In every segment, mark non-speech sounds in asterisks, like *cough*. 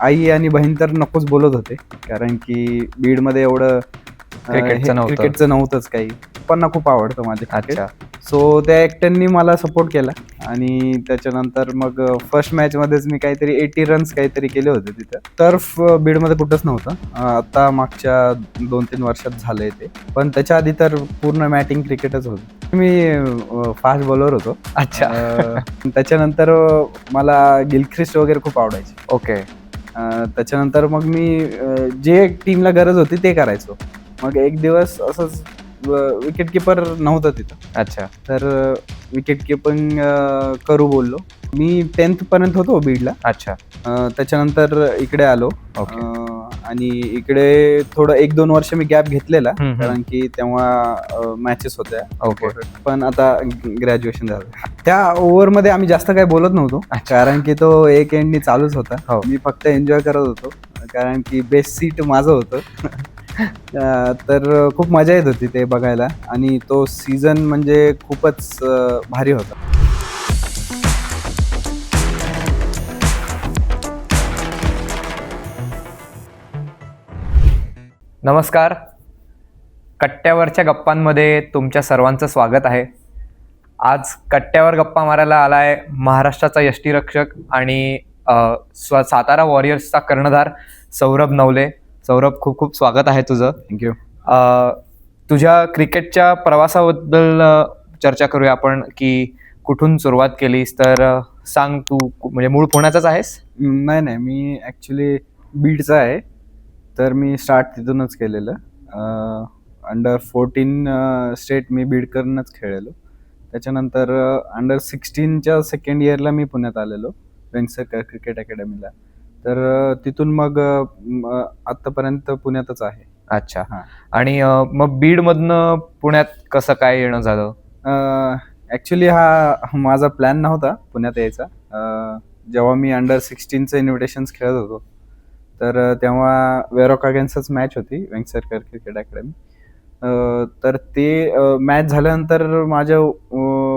आई आणि बहीण तर नकोच बोलत होते कारण की बीडमध्ये एवढं अं, क्रिकेटचं नव्हतं. क्रिकेटचं नव्हतंच काही. पप्पांना खूप आवडतं माझे क्रिकेट अच्छा. सो त्या एकट्यांनी मला सपोर्ट केला. आणि त्याच्यानंतर मग फर्स्ट मॅच मध्येच मी काहीतरी एटी रन्स काहीतरी केले होते तिथं. टर्फ बीडमध्ये कुठंच नव्हतं. अं, आता मागच्या दोन तीन वर्षात झालंय ते. पण त्याच्या आधी तर पूर्ण मॅटिंग क्रिकेटच होतं. मी फास्ट बॉलर होतो. अच्छा. अं, त्याच्यानंतर मला गिलख्रिस्ट वगैरे खूप आवडायचे. ओके त्याच्यानंतर मग मी जे टीमला गरज होती ते करायचो. मग एक दिवस असंच विकेट किपर नव्हतं तिथं. अच्छा. तर विकेट किपिंग करू बोललो. मी टेन्थ पर्यंत होतो बीडला अच्छा. अं, त्याच्यानंतर इकडे आलो. आणि इकडे थोडं एक दोन वर्ष मी गॅप घेतलेला हम्म, हम्म. कारण की तेव्हा मॅचेस होत्या. ओके. पण आता ग्रॅज्युएशन झालं. त्या ओव्हरमध्ये आम्ही जास्त काही बोलत नव्हतो कारण की तो एक एंडनी चालूच होता. हो. मी फक्त एन्जॉय करत होतो कारण की बेस्ट सीट माझं होतं. अं, तर खूप मजा येत होती ते बघायला आणि तो सीझन म्हणजे खूपच अं, भारी होता. नमस्कार. कट्ट्यावरच्या गप्पांमध्ये तुमच्या सर्वांचं स्वागत आहे. आज कट्ट्यावर गप्पा मारायला आलाय महाराष्ट्राचा यष्टीरक्षक आणि स्व सातारा वॉरियर्सचा कर्णधार सौरभ नवले. सौरभ खूप खूप स्वागत आहे तुझं. थँक्यू तुझ्या क्रिकेटच्या प्रवासाबद्दल चर्चा करूया आपण की कुठून सुरुवात केलीस? तर सांग तू म्हणजे मूळ पुण्याचाच आहेस? नाही नाही. मी ॲक्च्युली बीडचा आहे. तर मी स्टार्ट तिथूनच केलेलं. अंडर फोर्टीन स्टेट मी बीडकडूनच खेळलेलो. त्याच्यानंतर अंडर सिक्स्टीनच्या सेकंड इयरला मी पुण्यात आलेलो वेंगसरकर क्रिकेट अकॅडमीला तर तिथून मग आत्तापर्यंत पुण्यातच आहे. अच्छा. हा. आणि मग बीडमधनं पुण्यात कसं काय येणं झालं? ॲक्च्युली हा माझा प्लॅन नव्हता पुण्यात यायचा. जेव्हा मी अंडर सिक्स्टीनचं इन्व्हिटेशन्स खेळत होतो तर तेव्हा वेरॉक अगेन्स्टच मॅच होती वेंगसरकर क्रिकेट अकॅडमी तर ते मॅच झाल्यानंतर माझ्या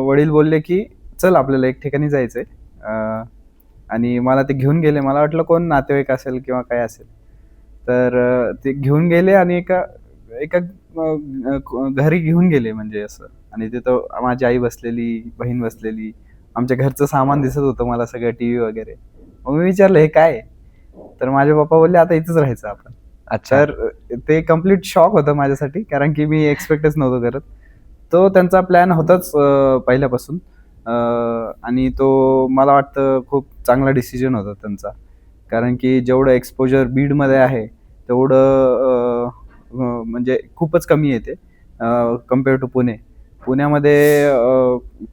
वडील बोलले की चल आपल्याला एक ठिकाणी जायचं आहे आणि मला ते घेऊन गेले. मला वाटलं कोण नातेवाईक असेल किंवा काय असेल. तर ते घेऊन गेले आणि एका एका घरी घेऊन गेले म्हणजे असं. आणि तिथं माझी आई बसलेली बहीण बसलेली. आमच्या घरचं सामान दिसत होतं मला सगळं टी व्ही वगैरे. मग मी विचारलं हे काय आहे? तर माझे पप्पा बोलले आता इथंच राहायचं आपण. अच्छा. तर ते कंप्लीट शॉक होतं माझ्यासाठी कारण की मी एक्सपेक्टच नव्हतो करत. तो त्यांचा प्लॅन होताच पहिल्यापासून. आणि तो मला वाटतं खूप चांगला डिसिजन होता त्यांचा. कारण की जेवढं एक्सपोजर बीडमध्ये आहे तेवढं म्हणजे खूपच कमी येते कंपेअर टू पुणे. पुण्यामध्ये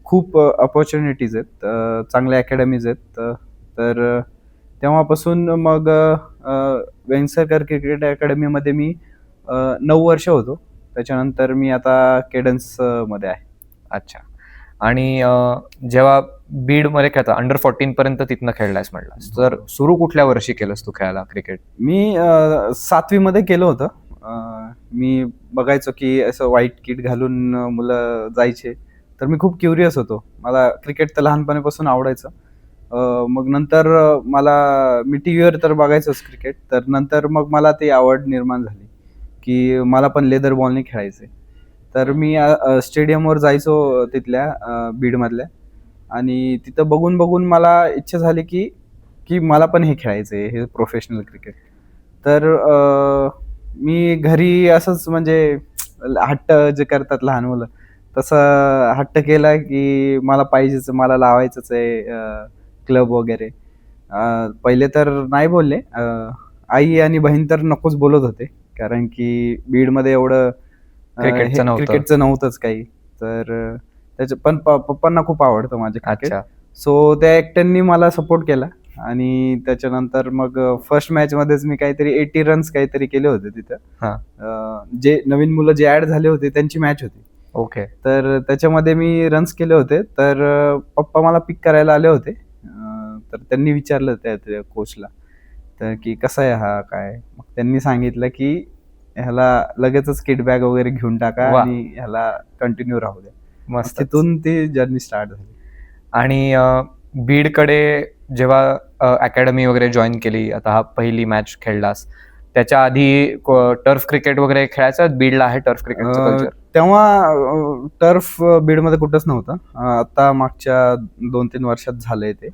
खूप अपॉर्च्युनिटीज आहेत चांगल्या अकॅडमीज आहेत तर तेव्हापासून मग वेंगसरकर क्रिकेट अकॅडमीमध्ये मी नऊ वर्ष होतो. त्याच्यानंतर मी आता केडन्स अं, मध्ये आहे. अच्छा. आणि जेव्हा बीडमध्ये खेळता अंडर फोर्टीन पर्यंत तिथनं खेळलायस म्हटलास. तर सुरू कुठल्या वर्षी केलंस तू खेळायला क्रिकेट? मी सातवीमध्ये केलं होतं. मी बघायचो की असं व्हाईट किट घालून मुलं जायचे. तर मी खूप क्युरियस होतो. मला क्रिकेट तर लहानपणापासून आवडायचं. मग नंतर मला मी टी व्हीवर तर बघायचंच क्रिकेट तर नंतर मग मला ती आवड निर्माण झाली की मला पण लेदर बॉलने खेळायचे. तर मी स्टेडियमवर जायचो तिथल्या बीडमधल्या आणि तिथं बघून बघून मला इच्छा झाली की की मला पण हे खेळायचं आहे हे प्रोफेशनल क्रिकेट तर मी घरी असंच म्हणजे हट्ट जे करतात लहान मुलं तसं हट्ट केला की मला पाहिजेच मला लावायचंच आहे क्लब वगैरे. पहिले तर नाही बोलले. आई आणि बहीण तर नकोच बोलत होते. कारण की बीडमध्ये एवढं क्रिकेटचं नव्हतं. क्रिकेटचं नव्हतंच काही. तर अं, त्याच्या पण पप्पांना खूप आवडतं माझे क्रिकेट सो त्या एकट्यांनी मला सपोर्ट केला. आणि त्याच्यानंतर मग फर्स्ट मॅच मध्येच मी काहीतरी एटी रन्स काहीतरी केले होते तिथं. जे नवीन मुलं जे ऍड झाले होते त्यांची मॅच होती. ओके तर त्याच्यामध्ये मी रन्स केले होते. तर पप्पा मला पिक करायला आले होते. तर त्यांनी विचारलं त्या कोचला तर की कसा आहे हा काय? मग त्यांनी सांगितलं की ह्याला लगेचच किट बॅग वगैरे घेऊन टाका. आणि ह्याला कंटिन्यू राहू द्या. मस्त तिथून ती जर्नी स्टार्ट झाली. आणि बीडकडे जेव्हा अकॅडमी वगैरे जॉईन केली आता हा पहिली मॅच खेळलास त्याच्या आधी टर्फ क्रिकेट वगैरे खेळायचं? बीडला आहे टर्फ कल्चर तेव्हा टर्फ बीडमध्ये कुठंच नव्हतं. आता मागच्या दोन तीन वर्षात झालंय ते.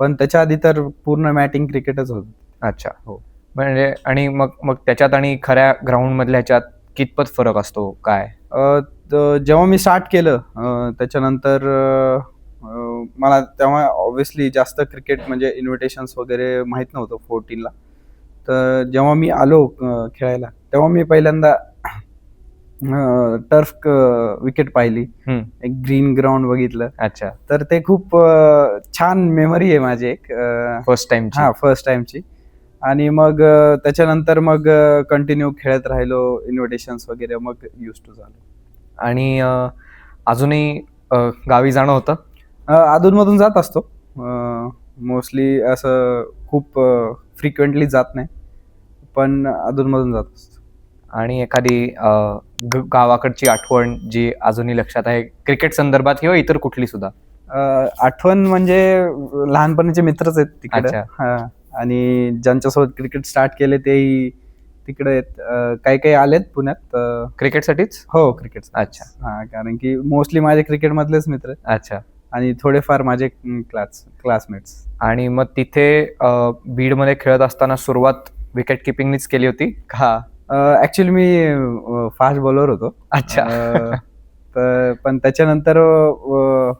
पण त्याच्या आधी तर पूर्ण मॅटिंग क्रिकेटच होत. अच्छा. हो. म्हणजे आणि मग मग त्याच्यात आणि खऱ्या ग्राउंड मधल्या ह्याच्यात कितपत फरक असतो? काय? जेव्हा मी स्टार्ट केलं त्याच्यानंतर मला तेव्हा ऑब्व्हियसली जास्त क्रिकेट म्हणजे इन्व्हिटेशन्स वगैरे माहीत नव्हतं फोर्टीनला तर जेव्हा मी आलो खेळायला तेव्हा मी पहिल्यांदा टर्फ विकेट पाहिली. एक ग्रीन ग्राउंड बघितलं. अच्छा. तर ते खूप छान मेमरी आहे माझी एक फर्स्ट टाइम हा फर्स्ट टाइमची आणि मग त्याच्यानंतर मग कंटिन्यू खेळत राहिलो इन्व्हिटेशन्स वगैरे मग युज टू झालो. आणि अजूनही गावी जाणं होतं? अधूनमधून जात असतो. मोस्टली असं खूप फ्रिक्वेंटली जात नाही. पण अधूनमधून जात असतो. आणि एखादी गावाकडची आठवण जी अजूनही लक्षात आहे. क्रिकेट संदर्भात किंवा इतर कुठली सुद्धा? आठवण म्हणजे लहानपणीचे मित्रच आहेत तिकडे. हा. आणि ज्यांच्यासोबत क्रिकेट स्टार्ट केले तेही तिकडे आहेत. काही काही आलेत पुण्यात. क्रिकेटसाठीच? हो क्रिकेट. अच्छा. हा कारण की मोस्टली माझे क्रिकेट मधलेच मित्र अच्छा. आणि थोडेफार माझे क्लास क्लासमेट्स. आणि मग तिथे बीडमध्ये खेळत असताना सुरुवात विकेट किपिंगनीच केली होती? का ऍक्च्युली मी फास्ट बॉलर होतो. अच्छा. अं, तर पण त्याच्यानंतर अं,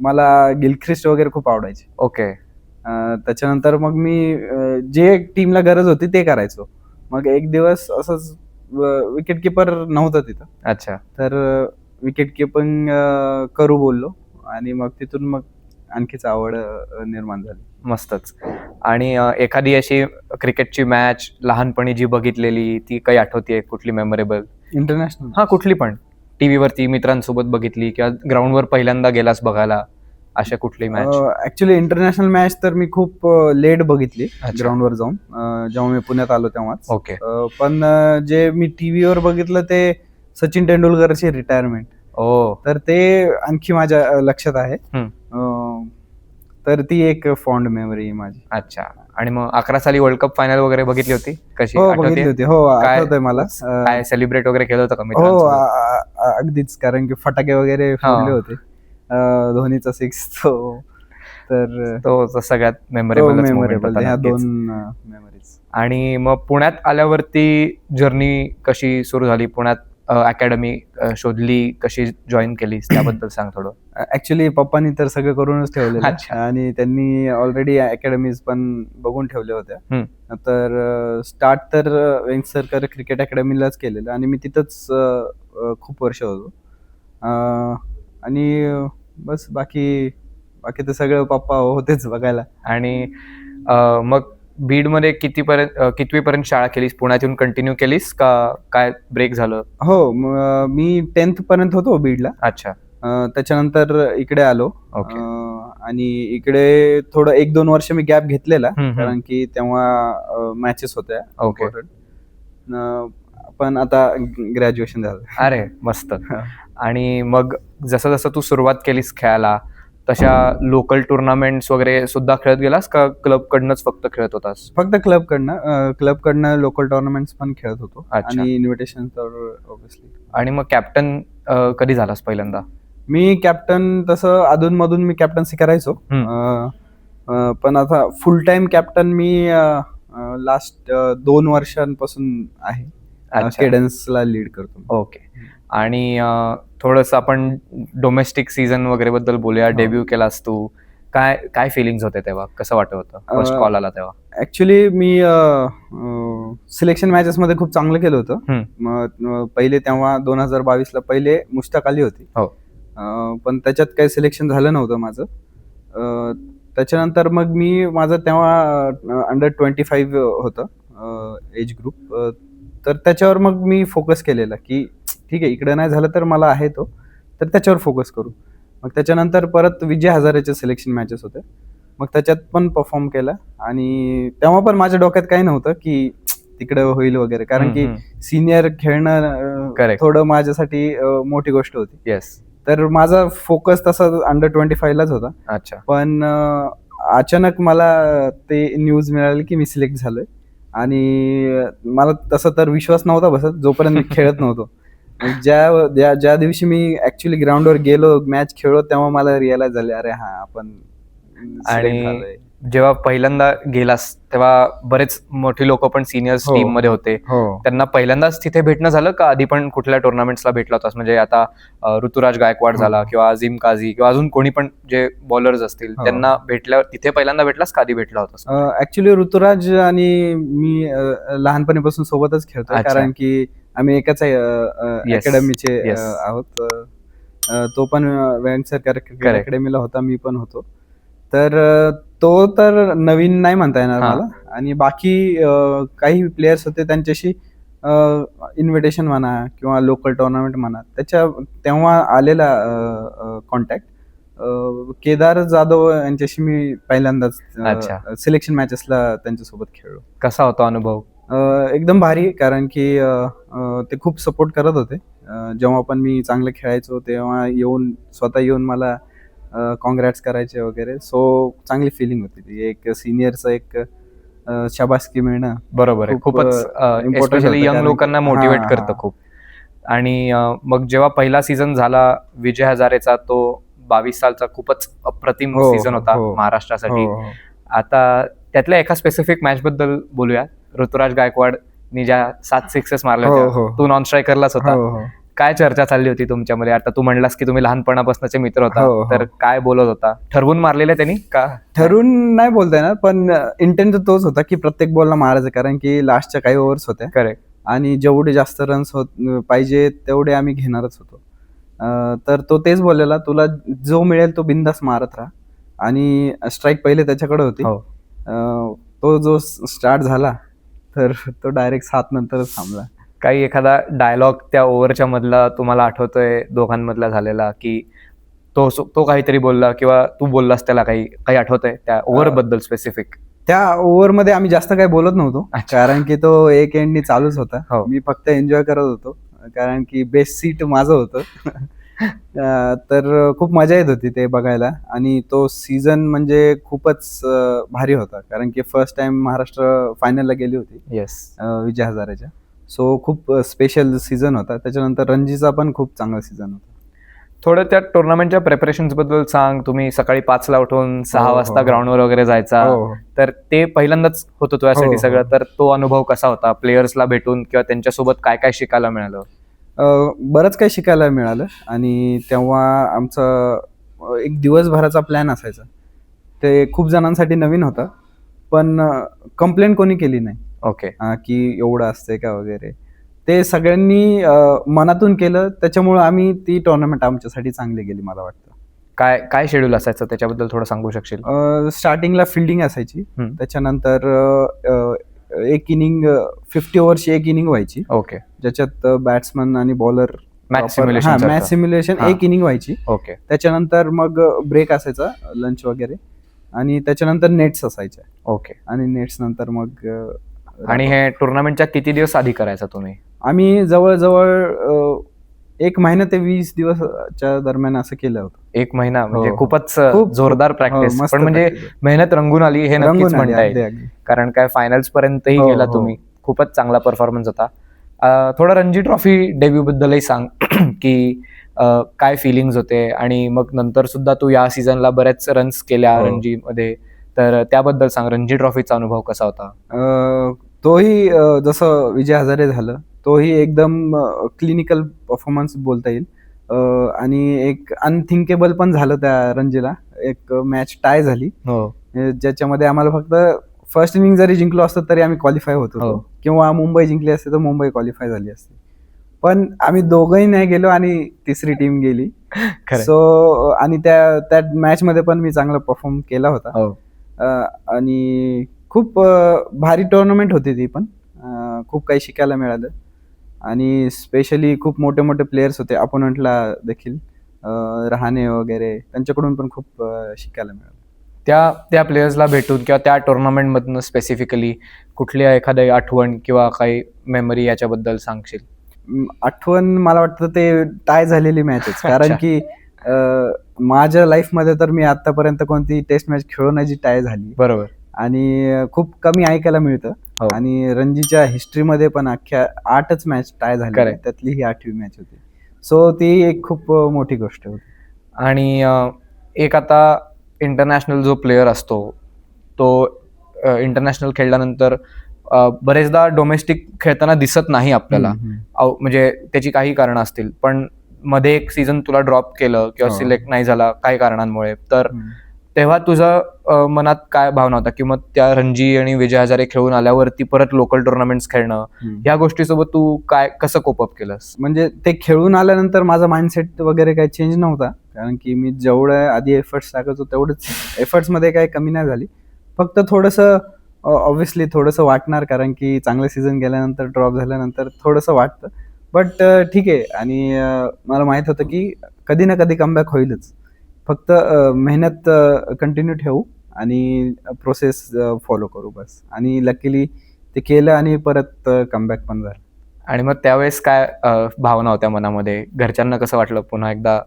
मला गिलख्रिस्ट वगैरे खूप आवडायचे. ओके. अं, त्याच्यानंतर मग मी अं, जे टीमला गरज होती ते करायचो. मग एक दिवस असंच विकेट किपर नव्हतं तिथं. अच्छा. तर विकेट किपिंग करू बोललो. आणि मग तिथून मग आणखीच आवड निर्माण झाली. मस्तच. आणि एखादी अशी क्रिकेटची मॅच लहानपणी जी बघितलेली ती काही आठवतीये? कुठली मेमोरेबल? इंटरनॅशनल. हा कुठली पण. टीव्हीवरती मित्रांसोबत बघितली किंवा ग्राउंडवर पहिल्यांदा गेलास बघायला अशा कुठली मॅच? ऍक्च्युली इंटरनॅशनल मॅच तर मी खूप लेट बघितली. ग्राउंडवर जाऊन जेव्हा मी पुण्यात आलो तेव्हाच. ओके. पण जे मी टीव्हीवर बघितलं ते सचिन तेंडुलकरची रिटायरमेंट ओ. तर ते आणखी माझ्या लक्षात आहे. तर ती एक फॉन्ड मेमरी माझी. अच्छा. आणि मग अकरा साली वर्ल्ड कप फायनल वगैरे बघितली होती? कशी? हो? बघितली होती. हो काय- आठवतंय मला. काय सेलिब्रेट वगैरे केलं होतं का हो? आ- अगदीच. कारण की फटाके वगैरे. फोडले होते. अं, धोनीचा सिक्स तो तर तो तो सगळ्यात मेमोरेबल मेमोरेबल ह्या दोन मेमरीज आणि मग पुण्यात आल्यावरती जर्नी कशी सुरू झाली? पुण्यात अकॅडमी शोधली कशी जॉईन केलीस? त्याबद्दल सांग थोडं. ऍक्च्युली पप्पांनी तर सगळं करूनच ठेवलेलं. आणि त्यांनी ऑलरेडी अकॅडमीज पण बघून ठेवल्या होत्या. तर स्टार्ट तर वेंगसरकर क्रिकेट अकॅडमीलाच केलेलं. आणि मी तिथंच खूप वर्ष होतो. आणि बस बाकी बाकी तर सगळं पप्पा होतेच बघायला. आणि मग बीडमध्ये कितीपर्यंत अं, कितवीपर्यंत शाळा केलीस? पुण्यात येऊन कंटिन्यू केलीस का काय ब्रेक झालं? हो म- मी टेन्थ पर्यंत होतो बीडला. अच्छा. अं, त्याच्यानंतर इकडे आलो. ओके अं, आणि इकडे थोडं एक दोन वर्ष मी गॅप घेतलेला हम्म, हम्म. कारण की तेव्हा मॅचेस होत्या ओके important. अं, पण आता ग्रॅज्युएशन झालं. अरे मस्त. हा. *laughs* आणि मग जसं जसं तू सुरुवात केलीस खेळायला तशा लोकल टुर्नामेंट्स वगैरे सुद्धा खेळत गेलास का क्लब कडनंच फक्त खेळत होतास? फक्त क्लब कडनं क्लब कडनं लोकल टुर्नामेंट्स पण खेळत होतो. अच्छा. आणि इन्व्हिटेशन तर ऑब्विसली आणि मग कॅप्टन कधी झालास पहिल्यांदा? मी कॅप्टन तसं अधून मधून मी कॅप्टन्सी करायचो हम्म. अं, अं, पण आता फुल टाइम कॅप्टन मी लास्ट दोन वर्षांपासून आहे. अच्छा. केडन्सला लीड करतो ओके आणि थोडंसं आपण डोमेस्टिक सीझन वगैरे बद्दल बोलूया. डेब्यू केलास तू. काय काय फिलिंग्स होते तेव्हा? कसं वाटत होतं? फर्स्ट कॉल आला तेव्हा. ऍक्च्युली मी सिलेक्शन मॅचेस मध्ये खूप चांगलं केलं होतं. पहिले तेव्हा दोन हजार बावीसला पहिले मुश्ताक अली होती. हो. पण त्याच्यात काही सिलेक्शन झालं नव्हतं माझं. त्याच्यानंतर मग मी माझं तेव्हा अंडर ट्वेंटी फाईव्ह होतं एज ग्रुप तर त्याच्यावर मग मी फोकस केलेला की ठीक आहे इकडे नाही झालं तर मला आहे तो. तर त्याच्यावर फोकस करू. मग त्याच्यानंतर परत विजय हजारेचे सिलेक्शन मॅचेस होते. मग त्याच्यात पण परफॉर्म केला. आणि तेव्हा पण माझ्या डोक्यात काही नव्हतं की तिकडे होईल वगैरे. कारण की. सिनियर खेळणं. थोडं माझ्यासाठी मोठी गोष्ट होती. येस तर माझा फोकस तसा अंडर ट्वेंटी फाईव्हलाच होता. अच्छा. पण अचानक मला ते न्यूज मिळाली की मी सिलेक्ट झालोय. आणि मला तसं तर विश्वास नव्हता बसत. जोपर्यंत मी *laughs* खेळत नव्हतो. ज्या ज्या ज्या दिवशी मी ऍक्च्युली ग्राउंडवर गेलो मॅच खेळलो तेव्हा मला रिअलाइज झाले अरे हा आपण select आणि. जेव्हा पहिल्यांदा गेलास तेव्हा बरेच मोठी लोक पण सिनियर्स हो. टीममध्ये होते हो त्यांना पहिल्यांदाच तिथे भेटणं झालं का आधी पण कुठल्या टुर्नामेंट्सला भेटला होतास म्हणजे आता अ, ऋतुराज गायकवाड हो. झाला किंवा अझीम काझी किंवा अजून कोणी पण जे बॉलर्स असतील हो. त्यांना भेटल्यावर तिथे पहिल्यांदा भेटलास का आधी भेटला होतास ऍक्च्युली ऋतुराज आणि मी अं, लहानपणीपासून सोबतच खेळतोय अच्छा. कारण की आम्ही एकाच Yes. अकॅडमीचे Yes. आहोत अं, तो पण क्रिकेट Correct. अकॅडमीला होता मी पण होतो तर अं, तो तर नवीन नाही म्हणता येणार हा. मला आणि बाकी अं, काही प्लेयर्स होते त्यांच्याशी इन्व्हिटेशन म्हणा किंवा लोकल टुर्नामेंट म्हणा त्याच्या तेव्हा आलेला कॉन्टॅक्ट केदार जाधव यांच्याशी मी पहिल्यांदाच अच्छा. सिलेक्शन मॅचेसला त्यांच्यासोबत खेळलो कसा होता अनुभव एकदम भारी कारण की ते खूप सपोर्ट करत होते. जेव्हा पण मी चांगलं खेळायचो तेव्हा येऊन स्वतः येऊन मला कॉंग्रॅट्स करायचे वगैरे. सो चांगली फिलिंग होती ती. एक सिनियरचं एक शाबासकी मिळणं बरोबर आहे. खूप, खूपच होतं यंग लोकांना मोटिवेट करतं. खूप. आणि मग जेव्हा पहिला सीझन झाला विजय हजारेचा तो बावीस सालचा खूपच अप्रतिम सीझन होता हो. महाराष्ट्रासाठी. हो, हो. आता त्यातल्या एका स्पेसिफिक मॅच बद्दल बोलूया ऋतुराज गायकवाडनी ज्या सात सिक्सेस मारल्या हो, होत्या हो. तू नॉन स्ट्रायकरलाच होता. हो, हो. काय चर्चा चालली होती तुमच्यामध्ये? आता तू म्हणलास की तुम्ही लहानपणापासूनचे मित्र होता हो, हो. तर काय बोलत होता? ठरवून मारलेले त्यांनी का? ठरून नाही बोलता येणार पण इंटेंट तोच होता की प्रत्येक बॉलला मारायचं कारण की लास्टच्या काही ओव्हर्स होत्या. करेक्ट आणि जेवढे जास्त रन्स होत पाहिजे तेवढे आम्ही घेणारच होतो. अं, तर तो तेच बोललेला तुला जो मिळेल तो बिंदास मारत राहा. आणि स्ट्राईक पहिले त्याच्याकडे होती. हो. अं, तो जो स्टार्ट झाला तर तो डायरेक्ट सात नंतरच थांबला. काही एखादा डायलॉग त्या ओव्हरच्या मधला तुम्हाला आठवतोय? दोघांमधला झालेला की तो तो काहीतरी बोलला किंवा तू बोललास त्याला काही काही आठवतंय? त्या ओव्हरबद्दल स्पेसिफिक त्या ओव्हरमध्ये आम्ही जास्त काही बोलत नव्हतो. कारण की तो एक एंडनी चालूच होता. हो. मी फक्त एन्जॉय करत होतो. कारण की बेस्ट सीट माझं होतं. तर खूप मजा येत होती ते बघायला. आणि तो सीझन म्हणजे खूपच अं, भारी होता. कारण की फर्स्ट टाइम महाराष्ट्र फायनलला गेली होती. येस अं, विजय हजारेच्या. सो खूप स्पेशल सीझन होता. त्याच्यानंतर रणजीचा पण खूप चांगला सीझन होता. थोडं त्या टुर्नामेंटच्या प्रिपरेशन्सबद्दल सांग. तुम्ही सकाळी पाचला उठून सहा हो, वाजता हो. ग्राउंडवर वगैरे जायचा. हो, हो. तर ते पहिल्यांदाच होतं तुझ्यासाठी हो, हो. सगळं. तर तो अनुभव कसा होता? प्लेयर्सला भेटून किंवा त्यांच्यासोबत काय काय शिकायला मिळालं? बरंच काही शिकायला मिळालं आणि तेव्हा आमचा एक दिवसभराचा प्लॅन असायचा. ते खूप जणांसाठी नवीन होता पण कंप्लेंट कोणी केली नाही. ओके की एवढं असतंय का वगैरे. ते सगळ्यांनी मनातून केलं त्याच्यामुळं आम्ही ती टुर्नामेंट आमच्यासाठी चांगली गेली मला वाटतं. काय काय शेड्यूल असायचं? त्याच्याबद्दल थोडं सांगू शकशील? स्टार्टिंगला फिल्डिंग असायची. त्याच्यानंतर एक इनिंग फिफ्टी ओव्हरची एक इनिंग व्हायची. ओके. ज्याच्यात बॅट्समन आणि bowler match simulation match simulation. एक इनिंग व्हायची. ओके. त्याच्यानंतर मग ब्रेक असायचा लंच वगैरे. आणि त्याच्यानंतर नेट्स असायच्या. ओके. आणि नेट्स नंतर मग आणि हे टुर्नामेंटच्या किती दिवस आधी करायचा तुम्ही? आम्ही जवळजवळ एक महिना ते वीस दिवसच्या दरम्यान असं केलं होतं एक महिना म्हणजे हो. खूपच खूप- जोरदार हो, प्रॅक्टिस मस्त पण म्हणजे practice. मेहनत रंगून आली हे नक्कीच रंगून आली, म्हणता अगदी, येईल अगदी. कारण काय फायनल्स पर्यंतही हो, गेला हो. तुम्ही खूपच चांगला परफॉर्मन्स होता अं, थोडं रणजी ट्रॉफी डेब्यू बद्दलही सांग *clears throat* की अं, काय फिलिंग्स होते आणि मग नंतर सुद्धा तू या सीझनला बऱ्याच रन्स केल्या हो. रणजी मध्ये तर त्याबद्दल सांग रणजी ट्रॉफीचा अनुभव कसा होता अ, तोही अ, जसं विजय हजारे झालं तोही एकदम क्लिनिकल परफॉर्मन्स बोलता येईल. आणि एक अनथिंकेबल पण झालं त्या रणजीला. एक मॅच टाय झाली. हो. ज्याच्यामध्ये आम्हाला फक्त फर्स्ट इनिंग जरी जिंकलो असतो तरी आम्ही क्वालिफाय होत हो. किंवा मुंबई जिंकली असते तर मुंबई क्वालिफाय झाली असती. पण आम्ही दोघंही नाही गेलो आणि तिसरी टीम गेली. सो आणि त्या त्या मॅच मध्ये पण मी चांगला परफॉर्म केला होता. हो. आणि खूप भारी टुर्नामेंट होती ती पण. खूप काही शिकायला मिळालं. आणि स्पेशली खूप मोठे मोठे प्लेयर्स होते. अपोनंटला देखील रहाणे वगैरे त्यांच्याकडून पण खूप शिकायला मिळालं. त्या त्या प्लेयर्सला भेटून किंवा त्या टुर्नामेंटमधनं स्पेसिफिकली कुठली एखादी आठवण किंवा काही मेमरी याच्याबद्दल सांगशील? आठवण मला वाटतं ते टाय झालेली मॅचच *laughs* कारण. की माझ्या लाईफमध्ये तर मी आतापर्यंत कोणती टेस्ट मॅच खेळून नाही जी टाय झाली. बरोबर. आणि खूप कमी ऐकायला मिळतं हो. आणि रणजीच्या हिस्ट्रीमध्ये पण अख्ख्या आठच मॅच टाय झाली Correct. त्यातली ही आठवी मॅच होती सो ती एक खूप अं, मोठी गोष्ट होती आणि अ, एक आता इंटरनॅशनल जो प्लेअर असतो तो इंटरनॅशनल खेळल्यानंतर अ, बरेचदा डोमेस्टिक खेळताना दिसत नाही आपल्याला हम्म, हम्म. अव- म्हणजे त्याची काही कारणं असतील पण मध्ये एक सीझन तुला ड्रॉप केलं किंवा हो. सिलेक्ट नाही झाला काही कारणांमुळे तर हम्म. तेव्हा तुझं मनात काय भावना होता? की मग त्या रणजी आणि विजय हजारे खेळून आल्यावरती परत लोकल टुर्नामेंट्स खेळणं. या गोष्टीसोबत तू काय कसं कोपअप केलंस? म्हणजे ते खेळून आल्यानंतर माझा माइंडसेट वगैरे काही चेंज नव्हता. कारण की मी जेवढं आधी एफर्ट्स टाकायचो तेवढंच एफर्ट्समध्ये काही कमी नाही झाली. फक्त थोडंसं ऑब्व्हियसली थोडंसं वाटणार कारण की चांगलं सीझन गेल्यानंतर ड्रॉप झाल्यानंतर थोडंसं वाटतं. बट ठीक आहे. आणि मला माहीत होतं की कधी ना कधी कमबॅक होईलच. फक्त मेहनत कंटिन्यू ठेवू आणि प्रोसेस फॉलो करू बस. आणि लकीली ते केलं आणि परत कमबॅक पण झालं. आणि मग त्यावेळेस काय भावना होत्या मनामध्ये? घरच्यांना कसं वाटलं पुन्हा एकदा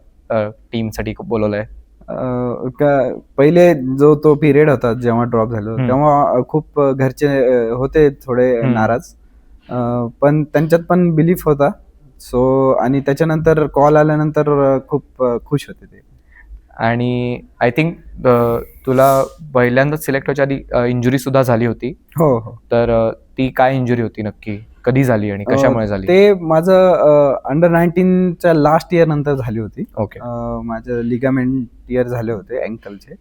टीमसाठी बोलवलंय? का- पहिले जो तो पिरियड होता जेव्हा ड्रॉप झालो. तेव्हा खूप घरचे होते थोडे. नाराज. पण त्यांच्यात पण बिलीफ होता. सो आणि त्याच्यानंतर कॉल आल्यानंतर खूप खुश होते ते. आणि आय थिंक तुला पहिल्यांदाच सिलेक्ट व्हायच्या आधी इंजुरी सुद्धा झाली होती. हो हो. तर अ, ती काय इंजुरी होती नक्की? कधी झाली आणि कशामुळे झाली? ते माझं अंडर नाईन्टीनच्या लास्ट इयर नंतर झाली होती. ओके माझं लिगामेंट इयर झाले होते अँकलचे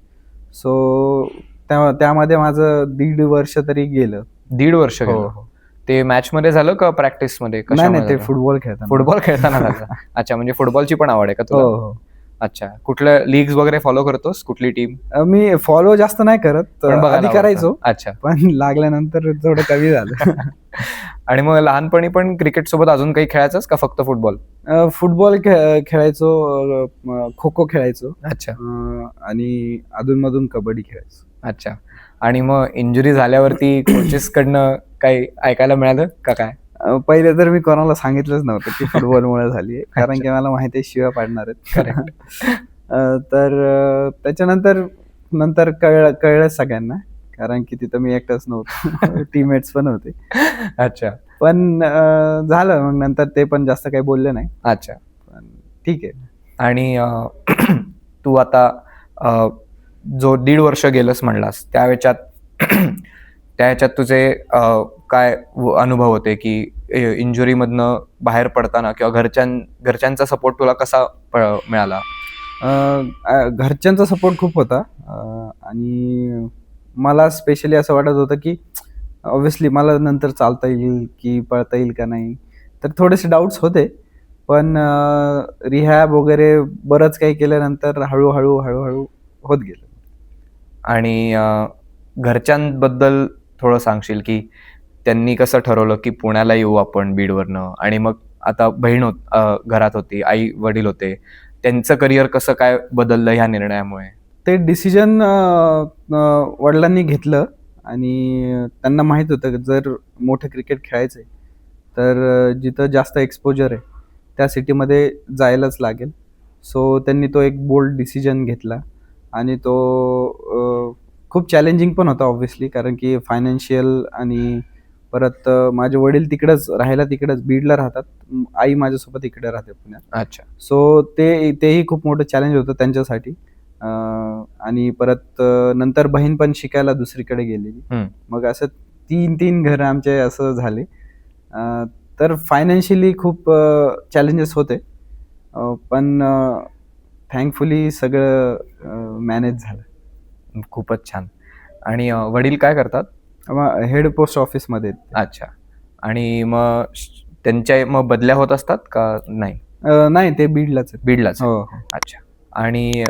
सो त्या त्यामध्ये माझं दीड वर्ष तरी गेलं. दीड वर्ष हो गेलं. हो. ते मॅच मध्ये झालं का प्रॅक्टिसमध्ये? नाही नाही ते फुटबॉल खेळताना. फुटबॉल खेळताना झालं. अच्छा म्हणजे फुटबॉलची पण आवड आहे का तुला? हो. अच्छा. कुठल्या लीग्स वगैरे फॉलो करतोस? कुठली टीम मी फॉलो जास्त नाही करत. पण आधी. करायचो. अच्छा. पण लागल्यानंतर थोडं कमी झालं. *laughs* आणि मग लहानपणी पण क्रिकेट सोबत अजून काही खेळायचंस का फक्त फुटबॉल अ, फुटबॉल खे- खेळायचो. खो खो खेळायचो. अच्छा. अ, आणि अधूनमधून कबड्डी खेळायचो. अच्छा. आणि मग इंजुरी झाल्यावरती कोचेस कडनं काही ऐकायला मिळालं का काय? अ, पहिले तर मी कोणाला सांगितलंच नव्हतं की *laughs* फुटबॉलमुळे झाली आहे. कारण की मला माहिती आहे शिव्या पाडणार आहेत. *laughs* अ, तर अ, त्याच्यानंतर नंतर कळ कळलं सगळ्यांना. कारण की तिथं मी एकटाच नव्हतो. *laughs* टीममेट्स पण होते. अच्छा. पण अ, झालं. मग नंतर ते पण जास्त काही बोलले नाही. अच्छा. पण ठीक आहे. आणि अं, *clears throat* तू आता अं, जो दीड वर्ष गेलंस म्हणलास त्या ह्याच्यात त्या ह्याच्यात तुझे काय व- अनुभव होते की इंजुरीमधनं बाहेर पडताना किंवा घरच्यां घरच्यांचा सपोर्ट तुला कसा प- मिळाला? घरच्यांचा सपोर्ट खूप होता. आणि मला स्पेशली असं वाटत होतं की ऑब्व्हियसली मला नंतर चालता येईल की पळता येईल का नाही तर थोडेसे डाऊट्स होते. पण रिहॅब वगैरे बरंच काही केल्यानंतर हळूहळू हळूहळू होत गेलं. आणि घरच्यांबद्दल थोडं सांगशील की त्यांनी कसं ठरवलं की पुण्याला येऊ आपण बीडवरनं? आणि मग आता बहीण होत घरात होती आई वडील होते. त्यांचं करिअर कसं काय बदललं ह्या निर्णयामुळे? ते डिसिजन वडिलांनी घेतलं आणि त्यांना माहीत होतं की जर मोठं क्रिकेट खेळायचं आहे तर जिथं जास्त एक्सपोजर आहे त्या सिटीमध्ये जायलाच लागेल. सो त्यांनी तो एक बोल्ड डिसिजन घेतला आणि तो खूप चॅलेंजिंग पण होता ऑब्व्हियसली कारण की फायनान्शियल आणि परत माझे वडील तिकडंच राहायला तिकडंच बीडला राहतात. आई माझ्यासोबत इकडे राहते पुण्यात. अच्छा. सो ते तेही खूप मोठं चॅलेंज होतं त्यांच्यासाठी. आणि परत नंतर बहीण पण शिकायला दुसरीकडे गेलेली. मग असं तीन तीन घरं आमचे असं झाले. तर फायनान्शियली खूप चॅलेंजेस होते. पण थँकफुली सगळं मॅनेज झालं. खूपच छान. आणि वडील काय करतात? हेड पोस्ट ऑफिसमध्ये. अच्छा. आणि मग त्यांच्या मग बदल्या होत असतात का नाही? नाही ते बीडलाच. बीडलाच हो हो. अच्छा. आणि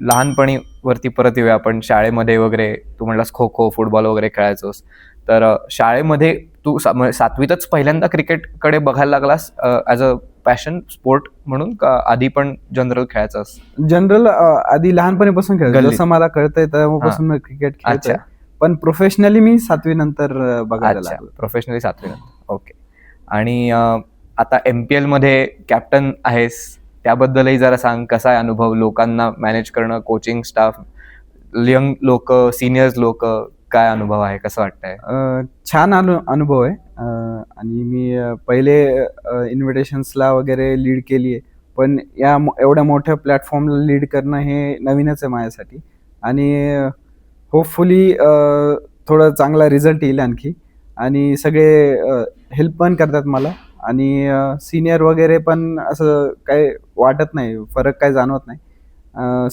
लहानपणी वरती परत येऊया आपण. शाळेमध्ये वगैरे तू म्हणलास खो खो फुटबॉल वगैरे खेळायचोस. तर शाळेमध्ये तू सातवीतच पहिल्यांदा क्रिकेटकडे बघायला लागलास ॲज अ पॅशन स्पोर्ट म्हणून का आधी पण जनरल खेळायचास जनरल आधी लहानपणीपासून खेळतो गल्लीत. जसं मला कळतंय तेव्हापासून मी क्रिकेट खेळतोय. अच्छा. पण प्रोफेशनली मी सातवी नंतर बघायला प्रोफेशनली सातवी ओके आणि आता एम पी एलमध्ये कॅप्टन आहेस. त्याबद्दलही जरा सांग कसा आहे अनुभव? लोकांना मॅनेज करणं कोचिंग स्टाफ यंग लोक सिनियर्स लोक काय अनुभव आहे? कसं वाटतंय? छान अनु अनुभव आहे. आणि मी पहिले इन्व्हिटेशन्सला वगैरे लीड केली आहे. पण या एवढ्या मोठ्या प्लॅटफॉर्मला लीड करणं हे नवीनच आहे माझ्यासाठी. आणि होपफुली थोडं चांगला रिझल्ट येईल आणखी. आणि सगळे हेल्प पण करतात मला. आणि सिनियर वगैरे पण असं काही वाटत नाही फरक काही जाणवत नाही.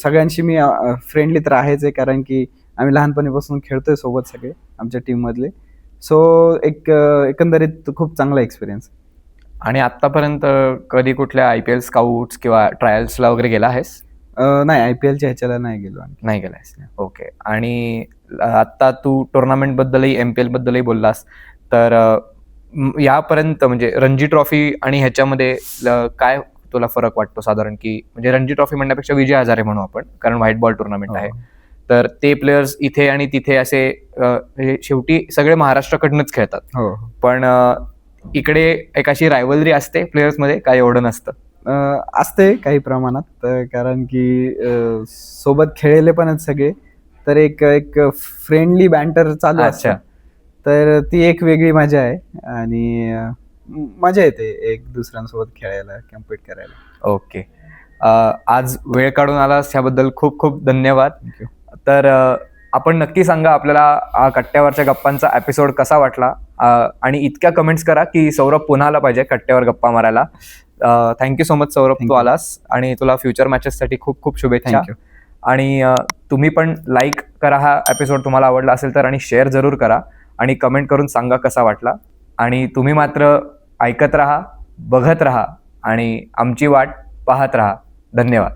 सगळ्यांशी मी फ्रेंडली तर आहेच आहे. कारण की आम्ही लहानपणीपासून खेळतोय सोबत सगळे आमच्या टीममधले सो एक एकंदरीत खूप चांगला एक्सपिरियन्स आणि आतापर्यंत कधी कुठल्या आय पी एल स्काउट्स किंवा ट्रायल्सला वगैरे गेला आहेस? नाही आय पी एलच्या ह्याच्याला नाही गेलो नाही गेलायस ओके. आणि आत्ता तू टुर्नामेंट बद्दलही एम पी एल बद्दलही बोललास. तर यापर्यंत म्हणजे रणजी ट्रॉफी आणि ह्याच्यामध्ये काय तुला फरक वाटतो साधारण की म्हणजे रणजी ट्रॉफी म्हणण्यापेक्षा विजय हजारे म्हणू आपण कारण व्हाईट बॉल टुर्नामेंट आहे. तर ते प्लेयर्स इथे आणि तिथे असे शेवटी सगळे महाराष्ट्राकडनंच खेळतात. हो. पण इकडे एक अशी रायवलरी असते प्लेयर्समध्ये काय एवढं नसतं. असते काही प्रमाणात कारण की सोबत खेळले पण आहेत सगळे. तर एक एक फ्रेंडली बँटर चालू अच्छा. असतं तर ती एक वेगळी मजा आहे. आणि मजा येते एक दुसऱ्यांसोबत खेळायला कम्पीट करायला. ओके. आज वेळ काढून आलास ह्याबद्दल खूप खूप धन्यवाद. थँक्यू तर आपण नक्की सांगा आपल्याला कट्ट्यावरच्या गप्पांचा एपिसोड कसा वाटला? आणि इतक्या कमेंट्स करा की सौरभ पुन्हा आला पाहिजे कट्ट्यावर गप्पा मारायला. Thank you so much Saurabh तू. आलास आणि तुला फ्युचर मॅचेससाठी खूप खूप शुभेच्छा. आणि तुम्ही पण लाईक करा हा एपिसोड तुम्हाला आवडला असेल तर आणि शेअर जरूर करा. आणि कमेंट करून सांगा कसा वाटला. आणि तुम्ही मात्र ऐकत राहा बघत राहा आणि आमची वाट पाहत राहा. धन्यवाद.